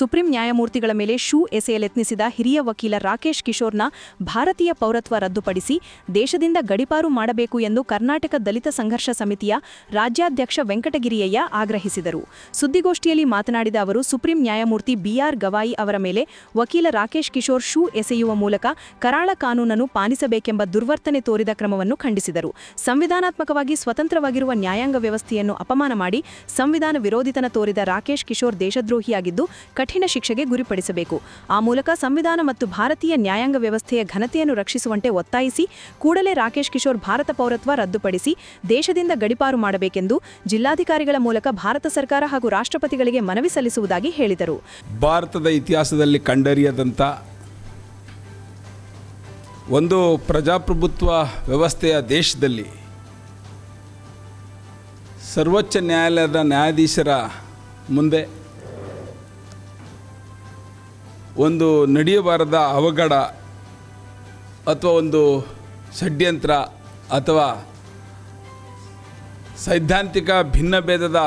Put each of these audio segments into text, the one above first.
Supreme ನ್ಯಾಯಮೂರ್ತಿಗಳ ಮೇಲೆ shoe ಎಸೆಯಲೆತ್ನಿಸಿದ ಹಿರಿಯ ವಕೀಲ ರಾಕೇಶ್ ಕಿಶೋರ್ನ ಭಾರತೀಯ ಪೌರತ್ವ ರದ್ದುಪಡಿಸಿ ದೇಶದಿಂದ ಗಡಿಪಾರು ಮಾಡಬೇಕು ಎಂದು ಕರ್ನಾಟಕ ದಲಿತ ಸಂಘರ್ಷ ಸಮಿತಿಯ ರಾಜ್ಯಾಧ್ಯಕ್ಷ ವೆಂಕಟಗಿರಿಯಯ್ಯ ಆಗ್ರಹಿಸಿದರು. ಸುದ್ದಿಗೋಷ್ಠಿಯಲ್ಲಿ ಮಾತನಾಡಿದ ಅವರು, ಸುಪ್ರೀಂ ನ್ಯಾಯಮೂರ್ತಿ ಬಿಆರ್ ಗವಾಯಿ ಅವರ ಮೇಲೆ ವಕೀಲ ರಾಕೇಶ್ ಕಿಶೋರ್ ಶೂ ಎಸೆಯುವ ಮೂಲಕ ಕರಾಳ ಕಾನೂನನ್ನು ಪಾಲಿಸಬೇಕೆಂಬ ದುರ್ವರ್ತನೆ ತೋರಿದ ಕ್ರಮವನ್ನು ಖಂಡಿಸಿದರು. ಸಂವಿಧಾನಾತ್ಮಕವಾಗಿ ಸ್ವತಂತ್ರವಾಗಿರುವ ನ್ಯಾಯಾಂಗ ವ್ಯವಸ್ಥೆಯನ್ನು ಅಪಮಾನ ಮಾಡಿ ಸಂವಿಧಾನ ವಿರೋಧಿತನ ತೋರಿದ ರಾಕೇಶ್ ಕಿಶೋರ್ ದೇಶದ್ರೋಹಿಯಾಗಿದ್ದು, ಕಠಿಣ ಶಿಕ್ಷೆಗೆ ಗುರಿಪಡಿಸಬೇಕು. ಆ ಮೂಲಕ ಸಂವಿಧಾನ ಮತ್ತು ಭಾರತೀಯ ನ್ಯಾಯಾಂಗ ವ್ಯವಸ್ಥೆಯ ಘನತೆಯನ್ನು ರಕ್ಷಿಸುವಂತೆ ಒತ್ತಾಯಿಸಿ, ಕೂಡಲೇ ರಾಕೇಶ್ ಕಿಶೋರ್ ಭಾರತ ಪೌರತ್ವ ರದ್ದುಪಡಿಸಿ, ದೇಶದಿಂದ ಗಡಿಪಾರು ಮಾಡಬೇಕೆಂದು ಜಿಲ್ಲಾಧಿಕಾರಿಗಳ ಮೂಲಕ ಭಾರತ ಸರ್ಕಾರ ಹಾಗೂ ರಾಷ್ಟ್ರಪತಿಗಳಿಗೆ ಮನವಿ ಸಲ್ಲಿಸುವುದಾಗಿ ಹೇಳಿದರು. ಭಾರತದ ಇತಿಹಾಸದಲ್ಲಿ ಕಂಡರಿಯದಂಥ ಒಂದು ಪ್ರಜಾಪ್ರಭುತ್ವ ವ್ಯವಸ್ಥೆಯ ದೇಶದಲ್ಲಿ ಸರ್ವೋಚ್ಚ ನ್ಯಾಯಾಲಯದ ನ್ಯಾಯಾಧೀಶರ ಮುಂದೆ ಒಂದು ನಡೆಯಬಾರದ ಅವಘಡ ಅಥವಾ ಒಂದು ಷಡ್ಯಂತ್ರ ಅಥವಾ ಸೈದ್ಧಾಂತಿಕ ಭಿನ್ನಭೇದದ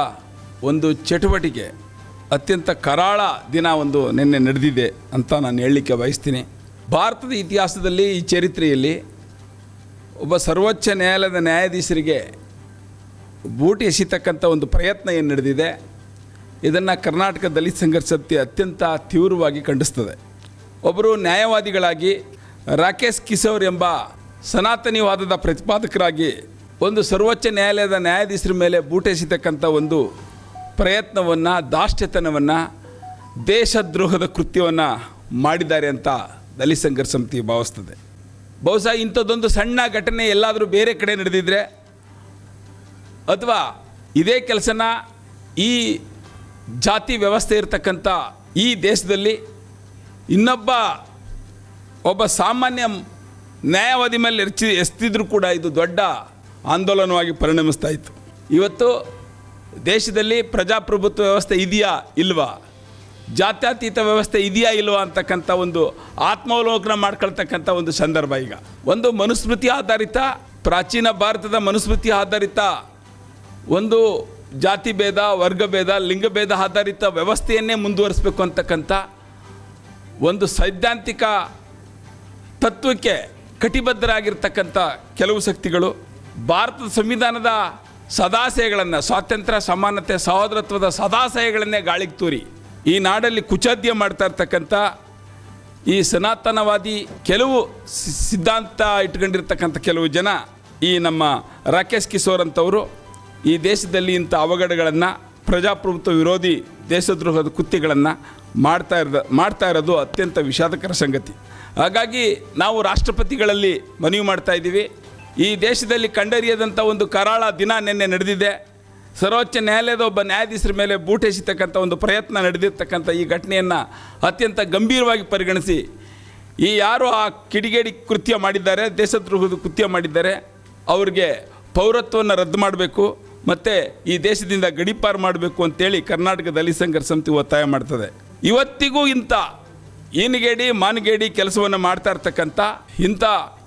ಒಂದು ಚಟುವಟಿಕೆ, ಅತ್ಯಂತ ಕರಾಳ ದಿನ ಒಂದು ನಿನ್ನೆ ನಡೆದಿದೆ ಅಂತ ನಾನು ಹೇಳಲಿಕ್ಕೆ ಬಯಸ್ತೀನಿ. ಭಾರತದ ಇತಿಹಾಸದಲ್ಲಿ ಈ ಚರಿತ್ರೆಯಲ್ಲಿ ಒಬ್ಬ ಸರ್ವೋಚ್ಚ ನ್ಯಾಯಾಲಯದ ನ್ಯಾಯಾಧೀಶರಿಗೆ ಬೂಟಿ ಎಸಿತಕ್ಕಂಥ ಒಂದು ಪ್ರಯತ್ನ ಏನು ನಡೆದಿದೆ? ಇದನ್ನು ಕರ್ನಾಟಕ ದಲಿತ ಸಂಘರ್ಷ ಸಮಿತಿ ಅತ್ಯಂತ ತೀವ್ರವಾಗಿ ಖಂಡಿಸ್ತದೆ. ಒಬ್ಬರು ನ್ಯಾಯವಾದಿಗಳಾಗಿ ರಾಕೇಶ್ ಕಿಶೋರ್ ಎಂಬ ಸನಾತನಿವಾದದ ಪ್ರತಿಪಾದಕರಾಗಿ ಒಂದು ಸರ್ವೋಚ್ಚ ನ್ಯಾಯಾಲಯದ ನ್ಯಾಯಾಧೀಶರ ಮೇಲೆ ಬೂಟೆಸಿತಕ್ಕಂಥ ಒಂದು ಪ್ರಯತ್ನವನ್ನು ದಾಷ್ಟ್ಯತನವನ್ನು ದೇಶದ್ರೋಹದ ಕೃತ್ಯವನ್ನು ಮಾಡಿದ್ದಾರೆ ಅಂತ ದಲಿತ ಸಂಘರ್ಷ ಸಮಿತಿ ಭಾವಿಸ್ತದೆ. ಬಹುಶಃ ಇಂಥದ್ದೊಂದು ಸಣ್ಣ ಘಟನೆ ಎಲ್ಲಾದರೂ ಬೇರೆ ಕಡೆ ನಡೆದಿದ್ರೆ ಅಥವಾ ಇದೇ ಕೆಲಸನ ಈ ಜಾತಿ ವ್ಯವಸ್ಥೆ ಇರತಕ್ಕಂಥ ಈ ದೇಶದಲ್ಲಿ ಇನ್ನೊಬ್ಬ, ಒಬ್ಬ ಸಾಮಾನ್ಯ ನ್ಯಾಯವಾದಿ ಮೇಲೆ ಎರ್ಚಿ ಎಸ್ತಿದ್ರು ಕೂಡ ಇದು ದೊಡ್ಡ ಆಂದೋಲನವಾಗಿ ಪರಿಣಮಿಸ್ತಾ ಇತ್ತು. ಇವತ್ತು ದೇಶದಲ್ಲಿ ಪ್ರಜಾಪ್ರಭುತ್ವ ವ್ಯವಸ್ಥೆ ಇದೆಯಾ ಇಲ್ವಾ? ಜಾತ್ಯತೀತ ವ್ಯವಸ್ಥೆ ಇದೆಯಾ ಇಲ್ವಾ ಅಂತಕ್ಕಂಥ ಒಂದು ಆತ್ಮಾವಲೋಕನ ಮಾಡ್ಕೊಳ್ತಕ್ಕಂಥ ಒಂದು ಸಂದರ್ಭ ಈಗ. ಒಂದು ಮನುಸ್ಮೃತಿ ಆಧಾರಿತ, ಪ್ರಾಚೀನ ಭಾರತದ ಮನುಸ್ಮೃತಿ ಆಧಾರಿತ ಒಂದು ಜಾತಿ ಭೇದ ವರ್ಗಭೇದ ಲಿಂಗಭೇದ ಆಧಾರಿತ ವ್ಯವಸ್ಥೆಯನ್ನೇ ಮುಂದುವರಿಸಬೇಕು ಅಂತಕ್ಕಂಥ ಒಂದು ಸೈದ್ಧಾಂತಿಕ ತತ್ವಕ್ಕೆ ಕಟಿಬದ್ಧರಾಗಿರ್ತಕ್ಕಂಥ ಕೆಲವು ಶಕ್ತಿಗಳು ಭಾರತದ ಸಂವಿಧಾನದ ಸದಾಶಯಗಳನ್ನು ಸ್ವಾತಂತ್ರ್ಯ, ಸಮಾನತೆ, ಸಹೋದರತ್ವದ ಸದಾಶಯಗಳನ್ನೇ ಗಾಳಿಗೆ ತೂರಿ, ಈ ನಾಡಲ್ಲಿ ಕುಚಾದ್ಯ ಮಾಡ್ತಾ ಇರ್ತಕ್ಕಂಥ ಈ ಸನಾತನವಾದಿ ಕೆಲವು ಸಿದ್ಧಾಂತ ಇಟ್ಕೊಂಡಿರ್ತಕ್ಕಂಥ ಕೆಲವು ಜನ ಈ ನಮ್ಮ ರಾಕೇಶ್ ಕಿಶೋರ್ ಅಂತವರು ಈ ದೇಶದಲ್ಲಿ ಇಂಥ ಅವಘಡಗಳನ್ನು ಪ್ರಜಾಪ್ರಭುತ್ವ ವಿರೋಧಿ ದೇಶದ್ರೋಹದ ಕೃತ್ಯಗಳನ್ನು ಮಾಡ್ತಾ ಇರೋದು ಮಾಡ್ತಾ ಇರೋದು ಅತ್ಯಂತ ವಿಷಾದಕರ ಸಂಗತಿ. ಹಾಗಾಗಿ ನಾವು ರಾಷ್ಟ್ರಪತಿಗಳಲ್ಲಿ ಮನವಿ ಮಾಡ್ತಾ ಇದ್ದೀವಿ. ಈ ದೇಶದಲ್ಲಿ ಕಂಡರಿಯದಂಥ ಒಂದು ಕರಾಳ ದಿನ ನಿನ್ನೆ ನಡೆದಿದೆ. ಸರ್ವೋಚ್ಚ ನ್ಯಾಯಾಲಯದ ಒಬ್ಬ ನ್ಯಾಯಾಧೀಶರ ಮೇಲೆ ಬೂಟೆಸಿತಕ್ಕಂಥ ಒಂದು ಪ್ರಯತ್ನ ನಡೆದಿರ್ತಕ್ಕಂಥ ಈ ಘಟನೆಯನ್ನು ಅತ್ಯಂತ ಗಂಭೀರವಾಗಿ ಪರಿಗಣಿಸಿ, ಈ ಯಾರು ಆ ಕಿಡಿಗೇಡಿ ಕೃತ್ಯ ಮಾಡಿದ್ದಾರೆ, ದೇಶದ್ರೋಹದ ಕೃತ್ಯ ಮಾಡಿದ್ದಾರೆ, ಅವ್ರಿಗೆ ಪೌರತ್ವವನ್ನು ರದ್ದು ಮಾಡಬೇಕು. ಮತ್ತು ಈ ದೇಶದಿಂದ ಗಡಿಪಾರು ಮಾಡಬೇಕು ಅಂತೇಳಿ ಕರ್ನಾಟಕ ದಲಿತ ಸಂಘರ್ಷ ಸಮಿತಿ ಒತ್ತಾಯ ಮಾಡ್ತದೆ. ಇವತ್ತಿಗೂ ಇಂಥ ಈನುಗೇಡಿ ಮಾನಗೇಡಿ ಕೆಲಸವನ್ನು ಮಾಡ್ತಾ ಇರ್ತಕ್ಕಂಥ, ಇಂಥ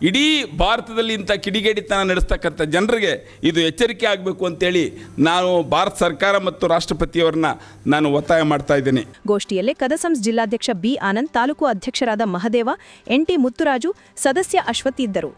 ಇಡೀ ಭಾರತದಲ್ಲಿ ಇಂಥ ಕಿಡಿಗೇಡಿತನ ನಡೆಸ್ತಕ್ಕಂಥ ಜನರಿಗೆ ಇದು ಎಚ್ಚರಿಕೆ ಆಗಬೇಕು ಅಂತೇಳಿ ನಾನು ಭಾರತ ಸರ್ಕಾರ ಮತ್ತು ರಾಷ್ಟ್ರಪತಿಯವರನ್ನ ನಾನು ಒತ್ತಾಯ ಮಾಡ್ತಾ ಇದ್ದೀನಿ. ಗೋಷ್ಠಿಯಲ್ಲಿ ಕದಸಂಸ್ ಜಿಲ್ಲಾಧ್ಯಕ್ಷ ಬಿ ಆನಂದ್, ತಾಲೂಕು ಅಧ್ಯಕ್ಷರಾದ ಮಹದೇವ, ಎನ್ ಟಿ ಮುತ್ತುರಾಜು, ಸದಸ್ಯ ಅಶ್ವತಿ ಇದ್ದರು.